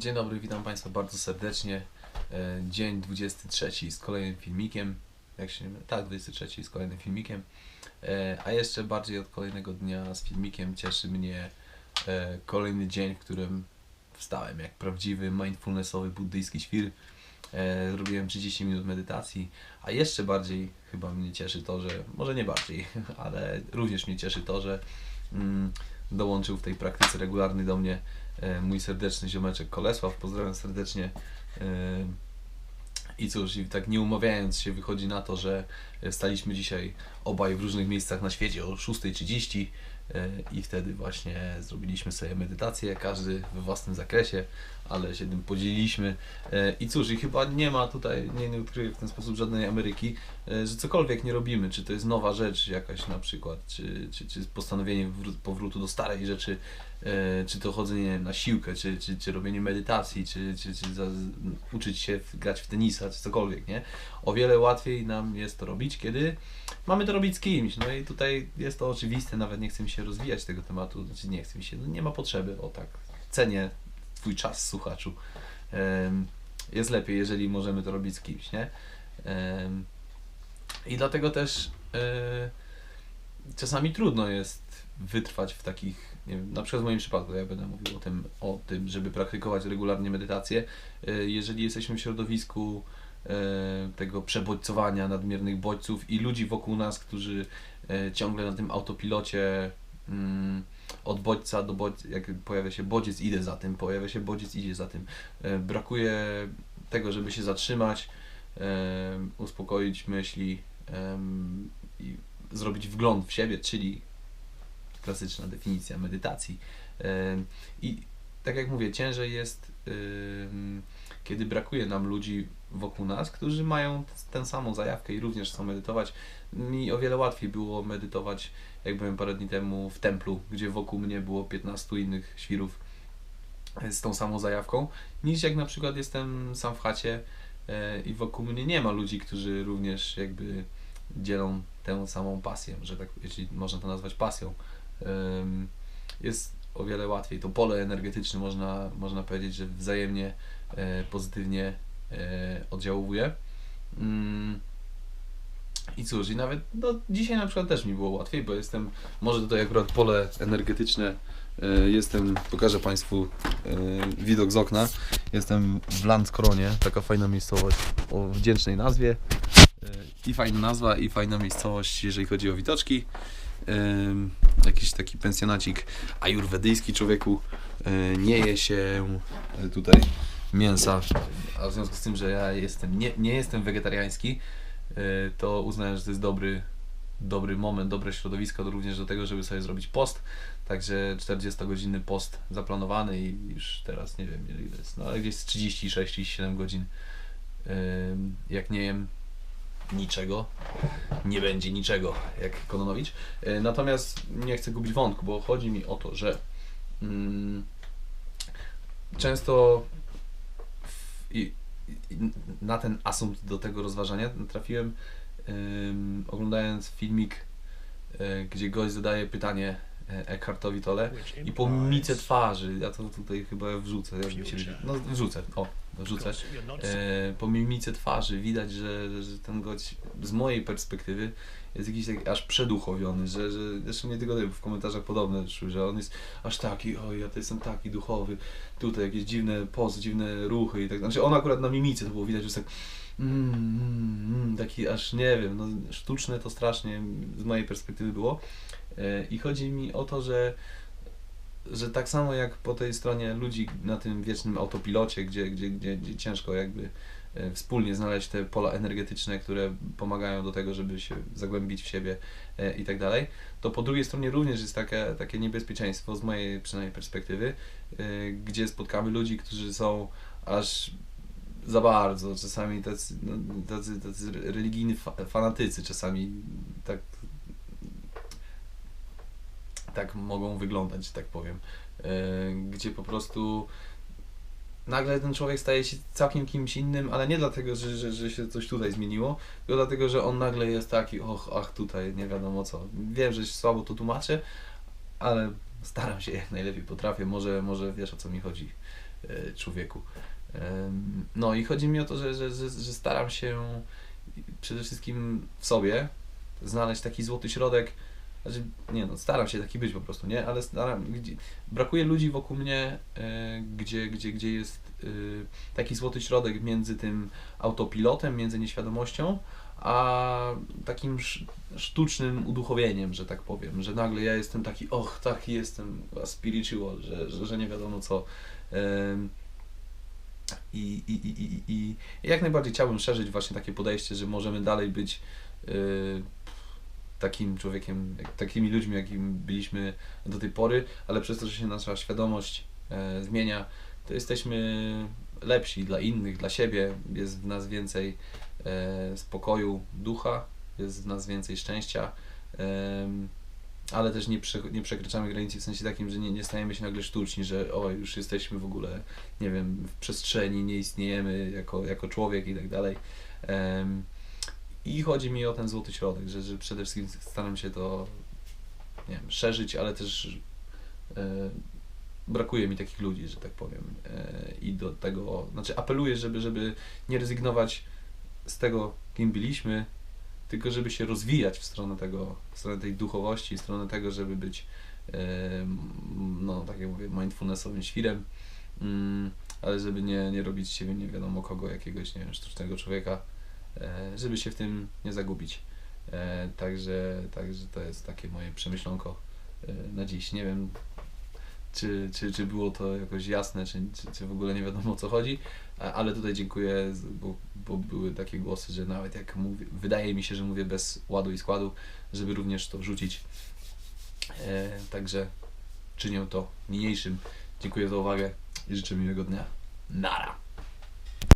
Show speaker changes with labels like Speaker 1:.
Speaker 1: Dzień dobry, witam Państwa bardzo serdecznie. E, Dzień 23 z kolejnym filmikiem. Jak się nie mylę? Tak, 23 z kolejnym filmikiem. E, A jeszcze bardziej od kolejnego dnia z filmikiem cieszy mnie e, kolejny dzień, w którym wstałem jak prawdziwy mindfulnessowy buddyjski świr. Zrobiłem 30 minut medytacji, a jeszcze bardziej chyba mnie cieszy to, że, może nie bardziej, ale również mnie cieszy to, że mm, dołączył w tej praktyce regularnej do mnie e, mój serdeczny ziomeczek Kolesław. Pozdrawiam serdecznie. E, I cóż, i tak nie umawiając się, wychodzi na to, że staliśmy dzisiaj obaj w różnych miejscach na świecie o 6.30 e, i wtedy właśnie zrobiliśmy sobie medytację, każdy we własnym zakresie, ale się tym podzieliliśmy. E, I cóż, i chyba nie ma tutaj, nie, nie odkryję w ten sposób żadnej Ameryki, e, że cokolwiek nie robimy, czy to jest nowa rzecz jakaś na przykład, czy, czy, czy postanowienie powrotu do starej rzeczy, e, czy to chodzenie na siłkę, czy, czy, czy robienie medytacji, czy, czy, czy za, uczyć się grać w tenisa, czy cokolwiek, nie? O wiele łatwiej nam jest to robić, kiedy mamy to robić z kimś. No i tutaj jest to oczywiste, nawet nie chcę mi się rozwijać tego tematu, znaczy nie chcę mi się, no nie ma potrzeby, o tak, cenię Twój czas, słuchaczu. Jest lepiej, jeżeli możemy to robić z kimś, nie? I dlatego też e, czasami trudno jest wytrwać w takich, nie wiem, na przykład w moim przypadku, ja będę mówił o tym, o tym, żeby praktykować regularnie medytację, e, jeżeli jesteśmy w środowisku e, tego przebodźcowania, nadmiernych bodźców i ludzi wokół nas, którzy ciągle na tym autopilocie mm, od bodźca do bodźca, jak pojawia się bodziec, idę za tym, pojawia się bodziec, idzie za tym. E, Brakuje tego, żeby się zatrzymać, e, uspokoić myśli em, i zrobić wgląd w siebie, czyli klasyczna definicja medytacji. I tak jak mówię, ciężej jest, kiedy brakuje nam ludzi wokół nas, którzy mają tę samą zajawkę i również chcą medytować. Mi o wiele łatwiej było medytować, jak byłem parę dni temu w templu, gdzie wokół mnie było 15 innych świrów e, z tą samą zajawką, niż jak na przykład jestem sam w chacie e, i wokół mnie nie ma ludzi, którzy również jakby dzielą tę samą pasję, że tak, jeśli można to nazwać pasją. Jest o wiele łatwiej. To pole energetyczne można, można powiedzieć, że wzajemnie pozytywnie e, oddziałuje. Mm. I cóż, i nawet no, dzisiaj na przykład też mi było łatwiej, bo jestem, może tutaj akurat pole energetyczne, e, jestem, pokażę Państwu e, widok z okna. Jestem w Landskronie, taka fajna miejscowość o wdzięcznej nazwie. E, I fajna nazwa, i fajna miejscowość, jeżeli chodzi o widoczki. Jakiś taki pensjonacik ajurwedyjski człowieku. E, nie je się e, tutaj mięsa, a w związku z tym, że ja jestem, nie, nie jestem wegetariański, e, to uznałem, że to jest dobry, dobry moment, dobre środowisko do, również do tego, żeby sobie zrobić post. Także 40-godzinny post zaplanowany i już teraz nie wiem ile jest, no ale gdzieś z 36-37 godzin. Ym, Jak nie jem niczego, nie będzie niczego, jak Kononowicz. E, Natomiast nie chcę gubić wątku, bo chodzi mi o to, że mm, często i, i, na ten asumpt do tego rozważania trafiłem ym, oglądając filmik, e, gdzie gość zadaje pytanie Eckhartowi Tolle i po mimice twarzy, ja to tutaj chyba wrzucę, się, no wrzucę, o, wrzucę. E, po mimice twarzy widać, że, że ten gość z mojej perspektywy jest jakiś taki aż przeduchowiony, że, że zresztą nie tylko w komentarzach podobne szły, że on jest aż taki, oj ja to jestem taki duchowy, tutaj jakieś dziwne pozy, dziwne ruchy i tak Znaczy on akurat na mimice to było widać, że jest tak mm, mm, mm, taki aż nie wiem, no sztuczne to strasznie z mojej perspektywy było. e, i chodzi mi o to, że że tak samo jak po tej stronie ludzi na tym wiecznym autopilocie, gdzie, gdzie, gdzie, gdzie ciężko jakby e, wspólnie znaleźć te pola energetyczne, które pomagają do tego, żeby się zagłębić w siebie e, i tak dalej, to po drugiej stronie również jest takie, takie niebezpieczeństwo z mojej przynajmniej perspektywy, e, gdzie spotkamy ludzi, którzy są aż za bardzo, czasami tacy, no, tacy, tacy religijni fa- fanatycy, czasami tak tak mogą wyglądać, że tak powiem. E, Gdzie po prostu nagle ten człowiek staje się całkiem kimś innym, ale nie dlatego, że, że, że się coś tutaj zmieniło, tylko dlatego, że on nagle jest taki, och, ach, tutaj nie wiadomo co. Wiem, że słabo to tłumaczę, ale staram się jak najlepiej potrafię. Może, może wiesz o co mi chodzi. e, człowieku. Em, No i chodzi mi o to, że, że, że, że staram się przede wszystkim w sobie znaleźć taki złoty środek. Znaczy, nie no, staram się taki być po prostu, nie? Ale staram, gdzie, brakuje ludzi wokół mnie, e, gdzie, gdzie, gdzie jest e, taki złoty środek między tym autopilotem, między nieświadomością, a takim sz- sztucznym uduchowieniem, że tak powiem, że nagle ja jestem taki, och, taki jestem spiritual, że, że, że nie wiadomo co. I, i, i, i, i jak najbardziej chciałbym szerzyć właśnie takie podejście, że możemy dalej być y, takim człowiekiem, takimi ludźmi, jakimi byliśmy do tej pory, ale przez to, że się nasza świadomość e, zmienia, to jesteśmy lepsi dla innych, dla siebie, jest w nas więcej e, spokoju ducha, jest w nas więcej szczęścia, em, ale też nie, prze, nie przekraczamy granicy w sensie takim, że nie, nie stajemy się nagle sztuczni, że o, już jesteśmy w ogóle, nie wiem, w przestrzeni, nie istniejemy jako, jako człowiek i tak dalej. I chodzi mi o ten złoty środek, że, że przede wszystkim staram się to nie wiem, szerzyć, ale też e, brakuje mi takich ludzi, że tak powiem. E, I do tego, znaczy apeluję, żeby, żeby nie rezygnować z tego, kim byliśmy, tylko żeby się rozwijać w stronę tego, w stronę tej duchowości, w stronę tego, żeby być, e, no tak jak mówię, mindfulnessowym świrem, mm, ale żeby nie, nie robić z siebie nie wiadomo kogo, jakiegoś, nie wiem, sztucznego człowieka, żeby się w tym nie zagubić. E, także, także to jest takie moje przemyślonko e, na dziś. Nie wiem, czy, czy, czy było to jakoś jasne, czy, czy, czy w ogóle nie wiadomo o co chodzi, ale tutaj dziękuję, bo, bo były takie głosy, że nawet jak mówię, wydaje mi się, że mówię bez ładu i składu, żeby również to wrzucić. E, także czynię to niniejszym. Dziękuję za uwagę i życzę miłego dnia. Nara!